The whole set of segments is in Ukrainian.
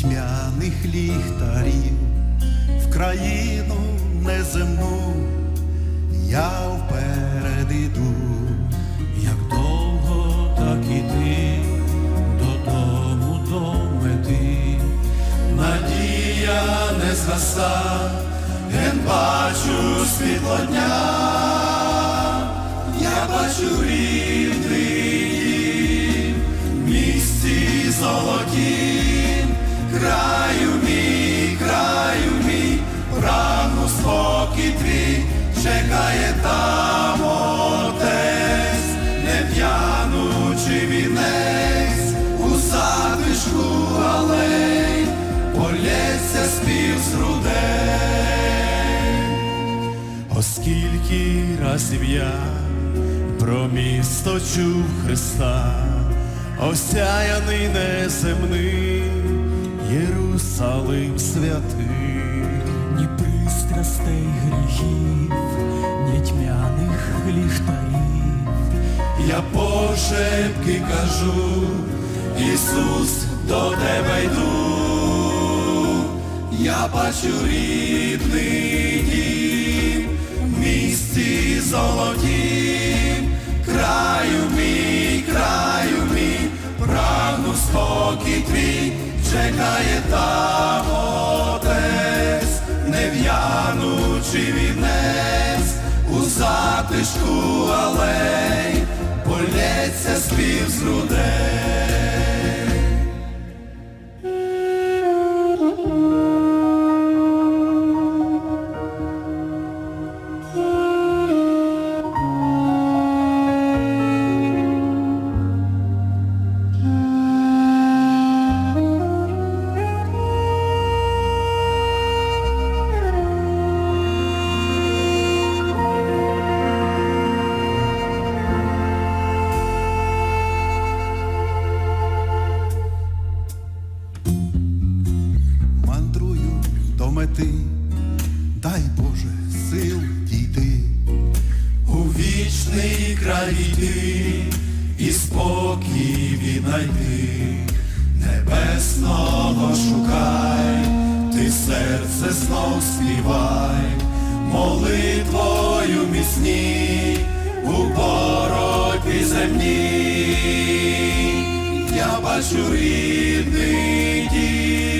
тьмяних ліхтарів в країну неземну. Я вперед іду, як довго, так іти додому до мети, надія не згаса, ген бачу світло дня, я бачу рідний, місці золоті. Спокій твій, чекає там отець, не п'янучи вінець, у затишку алей, полється спів з грудей. оскільки разів я про місто чув Христа, осяяний неземний Єрусалим святий. Ні гріхів, ні тьмяних ліхтарів. Я пошепки кажу, Ісус, до тебе йду, я бачу рідний дім, місті золотім, краю мій, краю мій, прагну спокій твій, чекає там отець, не в'янучи вінець, у затишку алей, полється спів з грудей. Мети, дай Боже сил дійти, у вічний край йти і спокій віднайти, небесного шукай, ти серце знов співай, молитвою міцній у боротьбі земній. Я бачу рідний дім,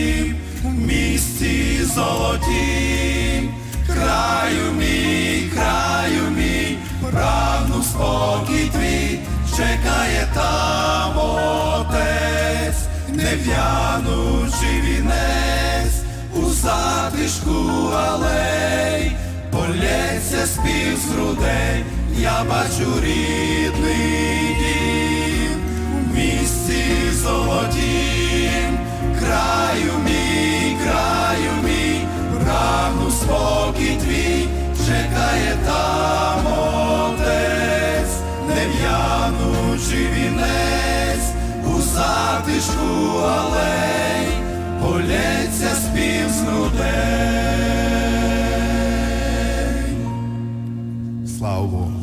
золотім, краю мій, краю мій, прагну спокій твій, чекає там отець, не в'янучи вінець, у затишку алей, полється спів з грудей, я бачу рідний дім в місті золотім, краю мій, в'янучи вінець, у затишку алей, полється спів з грудей. Слава Богу.